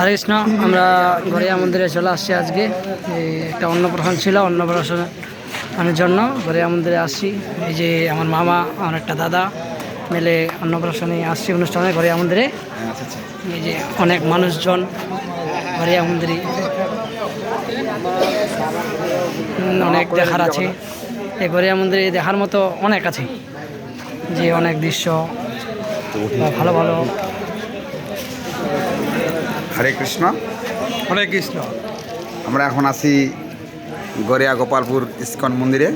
হরে কৃষ্ণ, আমরা গড়িয়া মন্দিরে চলে আসছি আজকে। একটা অন্নপ্রাশন ছিল, অন্নপ্রাশনের জন্য গড়িয়া মন্দিরে আসছি। এই যে আমার মামা, আমার একটা দাদা মেলে অন্নপ্রাশনে আসছি অনুষ্ঠানে গড়িয়া মন্দিরে। এই যে অনেক মানুষজন গড়িয়া মন্দিরে। অনেক দেখার আছে। এই গড়িয়া মন্দিরে দেখার মতো অনেক আছে। যে অনেক দৃশ্য ভালো ভালো হরে কৃষ্ণ। হরে কৃষ্ণ। আমরা এখন আছি গড়িয়া গোপালপুর ইস্কন মন্দিরে।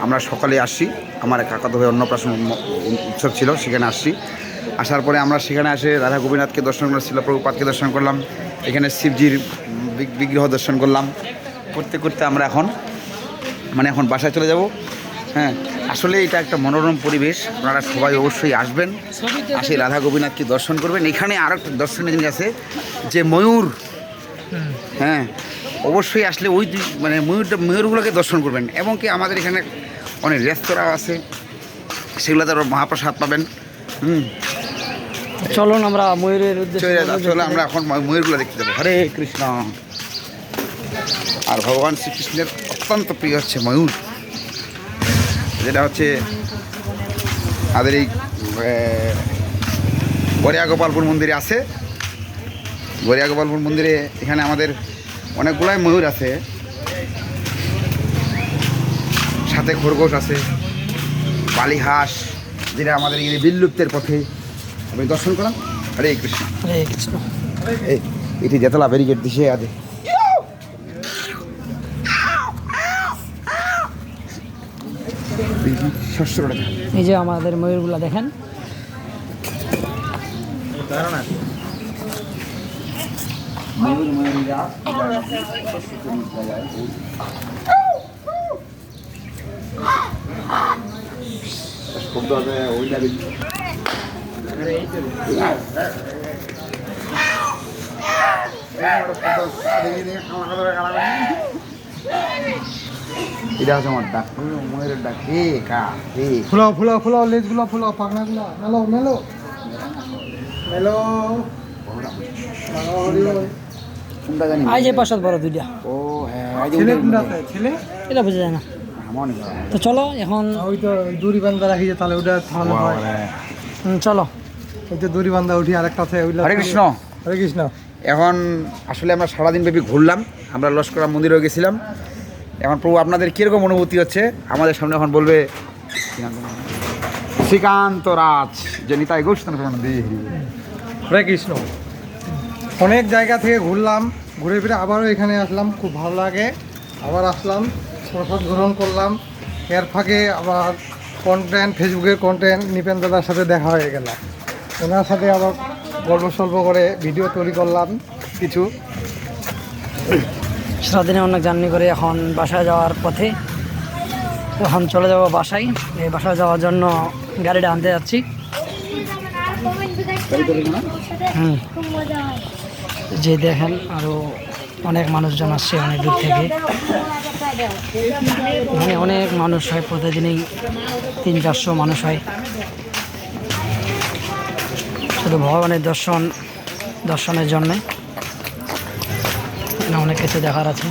আমরা সকালে আসছি আমার কাকাতো ভাই অন্নপ্রাশন উৎসব ছিল সেখানে আসছি। আসার পরে আমরা সেখানে এসে রাধা গোপীনাথকে দর্শন করলাম শিলপ্রভুপাতকে দর্শন করলাম। এখানে শিবজির বিগ- বিগ্রহ দর্শন করলাম। করতে করতে আমরা এখন মানে এখন বাসায় চলে যাব। হ্যাঁ আসলে এটা একটা মনোরম পরিবেশ। আপনারা সবাই অবশ্যই আসবেন। আসে রাধা গোপীনাথকে দর্শন করবেন। এখানে আরও একটা দর্শনীয় জিনিস আছে যে ময়ূর। হ্যাঁ অবশ্যই আসলে ওই মানে ময়ূরটা ময়ূরগুলোকে দর্শন করবেন। এবং কি আমাদের এখানে অনেক রেস্তোরাঁ আছে সেগুলোতে আরও মহাপ্রসাদ পাবেন। হুম। চলুন আমরা ময়ূরের উদ্দেশ্যে চলে আমরা এখন ময়ূরগুলো দেখতে যাব। হরে কৃষ্ণ। আর ভগবান শ্রীকৃষ্ণের অত্যন্ত প্রিয় হচ্ছে ময়ূর। যেটা হচ্ছে আমাদের এই গড়িয়া গোপালপুর মন্দিরে আছে। গড়িয়া গোপালপুর মন্দিরে এখানে আমাদের অনেকগুলাই ময়ূর আছে। সাথে খরগোশ আছে বালিহাঁস যেটা আমাদের এই বিল্লুপ্তের পথে। আপনি দর্শন করান হরে কৃষ্ণ। এই এটি যেতলা ব্যারিকেড দিছে আছে শস্য এই যে আমাদের ময়ূরগুলা দেখেন। এটা হচ্ছে আমার ডাক। ময়ূরের ডাক। হে কা হে ফুলাও ফুলাও ফুলাও লেজগুলো ফুলাও পাখনাগুলো মেলো মেলো। মেলো। কোনটা জানি এই যে পাশাত বড় দুইটা। ও হ্যাঁ ছেলে ওইটা- ছেলে? এটা বোঝা যায় না। আমার হয়। তো চলো এখন ওই তো দড়ি বান্ধা রাখি যে তাহলে ওটা হয়। চলো। ওই তো দড়ি বান্ধা উঠি আরেকটা আছে হরে কৃষ্ণ। হরে কৃষ্ণ। এখন আসলে আমরা সারাদিন ব্যাপী ঘুরলাম। আমরা লস্করা মন্দিরেও গেছিলাম। এখন প্রভু আপনাদের কীরকম অনুভূতি হচ্ছে? আমাদের সামনে এখন বলবে শ্রীকান্ত রাজ যে নিতাই গোষ্ঠী হরে কৃষ্ণ। অনেক জায়গা থেকে ঘুরলাম ঘুরে ফিরে আবারও এখানে আসলাম খুব ভালো লাগে। আবার আসলাম প্রসাদ গ্রহণ করলাম। এর ফাঁকে আবার কন্টেন্ট ফেসবুকের কন্টেন্ট নিপেন দাদার সাথে দেখা হয়ে গেল। ওনার সাথে আবার গল্প সল্প করে ভিডিও তৈরি করলাম কিছু। সারাদিনে অনেক জার্নি করে এখন বাসায় যাওয়ার পথে। এখন চলে যাব বাসায়। এই বাসায় যাওয়ার জন্য গাড়িটা আনতে যাচ্ছি। হুম। যে দেখেন আরও অনেক মানুষজন আসছে অনেক দূর থেকে। এখানে অনেক মানুষ হয়, প্রতিদিনই তিন, চারশো মানুষ হয়। শুধু ভগবানের দর্শন, দর্শনের জন্যে। অনেক কিছু দেখার আছে